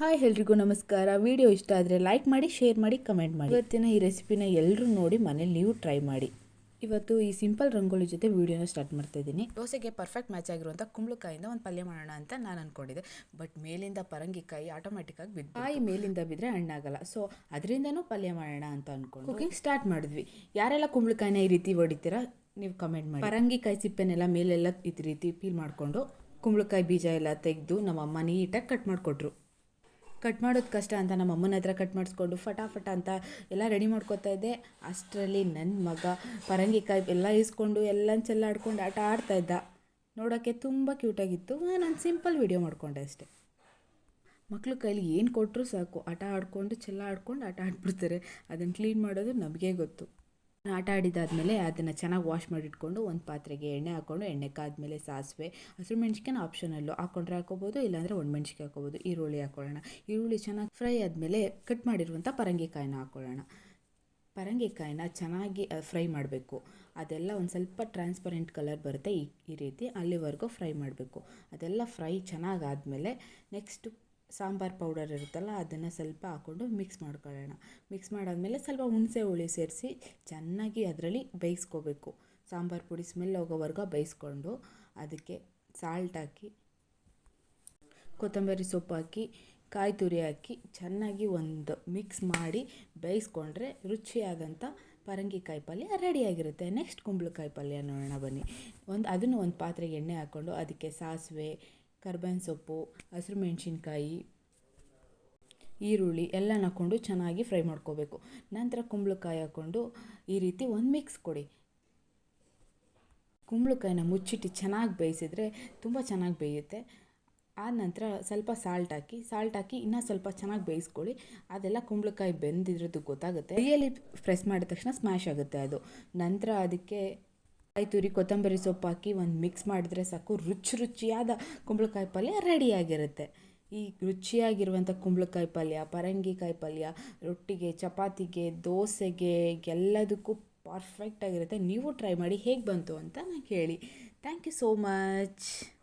Hi ಎಲ್ರಿಗೂ ನಮಸ್ಕಾರ. Video ಇಷ್ಟ ಆದರೆ ಲೈಕ್ ಮಾಡಿ ಶೇರ್ ಮಾಡಿ ಕಮೆಂಟ್ ಮಾಡಿ. ಇವತ್ತಿನ ಈ ರೆಸಿಪಿನ ಎಲ್ಲರೂ ನೋಡಿ ಮನೇಲಿ ನೀವು ಟ್ರೈ ಮಾಡಿ. ಇವತ್ತು ಈ ಸಿಂಪಲ್ ರಂಗೋಲಿ ಜೊತೆ ವಿಡಿಯೋನ ಸ್ಟಾರ್ಟ್ ಮಾಡ್ತಾ ಇದ್ದೀನಿ. ದೋಸೆಗೆ ಪರ್ಫೆಕ್ಟ್ ಮ್ಯಾಚ್ ಆಗಿರುವಂಥ ಕುಂಬಳಕಾಯಿಂದ ಒಂದು ಪಲ್ಯ ಮಾಡೋಣ ಅಂತ ನಾನು ಅಂದ್ಕೊಂಡಿದ್ದೆ ಬಟ್ ಮೇಲಿಂದ ಪರಂಗಿಕಾಯಿ ಆಟೋಮೆಟಿಕ್ಕಾಗಿ ಬಿದ್ದು ಕಾಯಿ ಮೇಲಿಂದ ಬಿದ್ದರೆ ಹಣ್ಣಾಗಲ್ಲ. ಸೊ ಅದರಿಂದನೂ ಪಲ್ಯ ಮಾಡೋಣ ಅಂತ ಅಂದ್ಕೊಂಡು ಕುಕಿಂಗ್ ಸ್ಟಾರ್ಟ್ ಮಾಡಿದ್ವಿ. ಯಾರೆಲ್ಲ ಕುಂಬಳಕಾಯಿನ ಈ ರೀತಿ ಹೊಡಿತೀರಾ ನೀವು ಕಮೆಂಟ್ ಮಾಡಿ. ಪರಂಗಿಕಾಯಿ ಸಿಪ್ಪೆನೆಲ್ಲ ಮೇಲೆಲ್ಲ ಈ ರೀತಿ ಪೀಲ್ ಮಾಡಿಕೊಂಡು ಕುಂಬಳಕಾಯಿ ಬೀಜ ಎಲ್ಲ ತೆಗೆದು ನಮ್ಮ ಅಮ್ಮ ನೀಟಾಗಿ ಕಟ್ ಮಾಡಿಕೊಟ್ರು. ಕಟ್ ಮಾಡೋದು ಕಷ್ಟ ಅಂತ ನಮ್ಮ ಅಮ್ಮನ ಹತ್ರ ಕಟ್ ಮಾಡಿಸ್ಕೊಂಡು ಫಟಾಫಟ ಅಂತ ಎಲ್ಲ ರೆಡಿ ಮಾಡ್ಕೊತಾ ಇದ್ದೆ. ಅಷ್ಟರಲ್ಲಿ ನನ್ನ ಮಗ ಪರಂಗಿಕಾಯಿ ಎಲ್ಲ ಇಸ್ಕೊಂಡು ಎಲ್ಲ ಚೆಲ್ಲಾಡ್ಕೊಂಡು ಆಟ ಆಡ್ತಾ ಇದ್ದ. ನೋಡೋಕ್ಕೆ ತುಂಬ ಕ್ಯೂಟಾಗಿತ್ತು ನಾನು ಸಿಂಪಲ್ ವಿಡಿಯೋ ಮಾಡ್ಕೊಂಡೆ ಅಷ್ಟೇ. ಮಕ್ಕಳು ಕೈಲಿ ಏನು ಕೊಟ್ಟರು ಸಾಕು. ಆಟ ಆಡ್ಕೊಂಡು ಚೆಲ್ಲ ಆಡ್ಕೊಂಡು ಆಟ ಆಡ್ಬಿಡ್ತಾರೆ. ಅದನ್ನು ಕ್ಲೀನ್ ಮಾಡೋದು ನಮಗೆ ಗೊತ್ತು. ಆಟ ಆಡಿದಾದಮೇಲೆ ಅದನ್ನು ಚೆನ್ನಾಗಿ ವಾಶ್ ಮಾಡಿಟ್ಕೊಂಡು ಒಂದು ಪಾತ್ರೆಗೆ ಎಣ್ಣೆ ಹಾಕ್ಕೊಂಡು ಎಣ್ಣೆ ಕಾದ್ಮೇಲೆ ಸಾಸಿವೆ, ಹಸಿರು ಮೆಣ್ಸಿಕಾಯಿ ಆಪ್ಷನಲ್ಲು ಹಾಕ್ಕೊಂಡ್ರೆ ಹಾಕೋಬೋದು ಇಲ್ಲಾಂದರೆ ಮೆಣ್ಸಿಕಾಯಿ ಹಾಕೋಬೋದು ಈರುಳ್ಳಿ ಹಾಕೊಳ್ಳೋಣ. ಈರುಳ್ಳಿ ಚೆನ್ನಾಗಿ ಫ್ರೈ ಆದಮೇಲೆ ಕಟ್ ಮಾಡಿರುವಂಥ ಪರಂಗಿಕಾಯಿನ ಹಾಕ್ಕೊಳ್ಳೋಣ ಪರಂಗಿಕಾಯಿನ ಚೆನ್ನಾಗಿ ಫ್ರೈ ಮಾಡಬೇಕು. ಅದೆಲ್ಲ ಒಂದು ಸ್ವಲ್ಪ ಟ್ರಾನ್ಸ್ಪರೆಂಟ್ ಕಲರ್ ಬರುತ್ತೆ ಈ ಈ ರೀತಿ ಅಲ್ಲಿವರೆಗೂ ಫ್ರೈ ಮಾಡಬೇಕು. ಅದೆಲ್ಲ ಫ್ರೈ ಚೆನ್ನಾಗಾದಮೇಲೆ ನೆಕ್ಸ್ಟು ಸಾಂಬಾರು ಪೌಡರ್ ಇರುತ್ತಲ್ಲ, ಅದನ್ನು ಸ್ವಲ್ಪ ಹಾಕ್ಕೊಂಡು ಮಿಕ್ಸ್ ಮಾಡ್ಕೊಳ್ಳೋಣ. ಮಿಕ್ಸ್ ಮಾಡಾದಮೇಲೆ ಸ್ವಲ್ಪ ಹುಣಸೆ ಹುಳಿ ಸೇರಿಸಿ ಚೆನ್ನಾಗಿ ಅದರಲ್ಲಿ ಬೇಯಿಸ್ಕೋಬೇಕು. ಸಾಂಬಾರು ಪುಡಿ ಸ್ಮೆಲ್ ಹೋಗೋವರೆಗೂ ಬೇಯಿಸ್ಕೊಂಡು ಅದಕ್ಕೆ ಸಾಲ್ಟ್ ಹಾಕಿ, ಕೊತ್ತಂಬರಿ ಸೊಪ್ಪು ಹಾಕಿ, ಕಾಯಿ ತುರಿ ಹಾಕಿ ಚೆನ್ನಾಗಿ ಒಂದು ಮಿಕ್ಸ್ ಮಾಡಿ ಬೇಯಿಸ್ಕೊಂಡ್ರೆ ರುಚಿಯಾದಂಥ ಪರಂಗಿಕಾಯಿ ಪಲ್ಯ ರೆಡಿಯಾಗಿರುತ್ತೆ ನೆಕ್ಸ್ಟ್ ಕುಂಬಳಕಾಯಿ ಪಲ್ಯ ನೋಡೋಣ ಬನ್ನಿ. ಒಂದು, ಅದನ್ನು ಒಂದು ಪಾತ್ರೆಗೆ ಎಣ್ಣೆ ಹಾಕ್ಕೊಂಡು ಅದಕ್ಕೆ ಸಾಸಿವೆ ಕರ್ಬೇವಿನ ಸೊಪ್ಪು, ಹಸಿರು ಮೆಣಸಿನ್ಕಾಯಿ, ಈರುಳ್ಳಿ ಎಲ್ಲ ಹಾಕ್ಕೊಂಡು ಚೆನ್ನಾಗಿ ಫ್ರೈ ಮಾಡ್ಕೋಬೇಕು. ನಂತರ ಕುಂಬಳಕಾಯಿ ಹಾಕ್ಕೊಂಡು ಈ ರೀತಿ ಒಂದು ಮಿಕ್ಸ್ ಕೊಡಿ. ಕುಂಬಳಕಾಯಿನ ಮುಚ್ಚಿಟ್ಟು ಚೆನ್ನಾಗಿ ಬೇಯಿಸಿದ್ರೆ ತುಂಬ ಚೆನ್ನಾಗಿ ಬೇಯುತ್ತೆ. ಆದ ನಂತರ ಸ್ವಲ್ಪ ಸಾಲ್ಟ್ ಹಾಕಿ ಸಾಲ್ಟ್ ಹಾಕಿ ಇನ್ನೂ ಸ್ವಲ್ಪ ಚೆನ್ನಾಗಿ ಬೇಯಿಸ್ಕೊಳ್ಳಿ. ಅದೆಲ್ಲ ಕುಂಬಳಕಾಯಿ ಬೆಂದಿರೋದು ಗೊತ್ತಾಗುತ್ತೆ. ಕೈಯಲ್ಲಿ ಪ್ರೆಸ್ ಮಾಡಿದ ತಕ್ಷಣ ಸ್ಮ್ಯಾಶ್ ಆಗುತ್ತೆ ಅದು. ನಂತರ ಅದಕ್ಕೆ ತುರಿ ಕೊತ್ತಂಬರಿ ಸೊಪ್ಪು ಹಾಕಿ ಒಂದು ಮಿಕ್ಸ್ ಮಾಡಿದ್ರೆ ಸಾಕು. ರುಚಿ ರುಚಿಯಾದ ಕುಂಬಳಕಾಯಿ ಪಲ್ಯ ರೆಡಿಯಾಗಿರುತ್ತೆ ಈ ರುಚಿಯಾಗಿರುವಂಥ ಕುಂಬಳಕಾಯಿ ಪಲ್ಯ, ಪರಂಗಿಕಾಯಿ ಪಲ್ಯ, ರೊಟ್ಟಿಗೆ, ಚಪಾತಿಗೆ, ದೋಸೆಗೆ ಎಲ್ಲದಕ್ಕೂ ಪರ್ಫೆಕ್ಟಾಗಿರುತ್ತೆ ನೀವು ಟ್ರೈ ಮಾಡಿ ಹೇಗೆ ಬಂತು ಅಂತ ನಾನು ಹೇಳಿ ಥ್ಯಾಂಕ್ ಯು ಸೋ ಮಚ್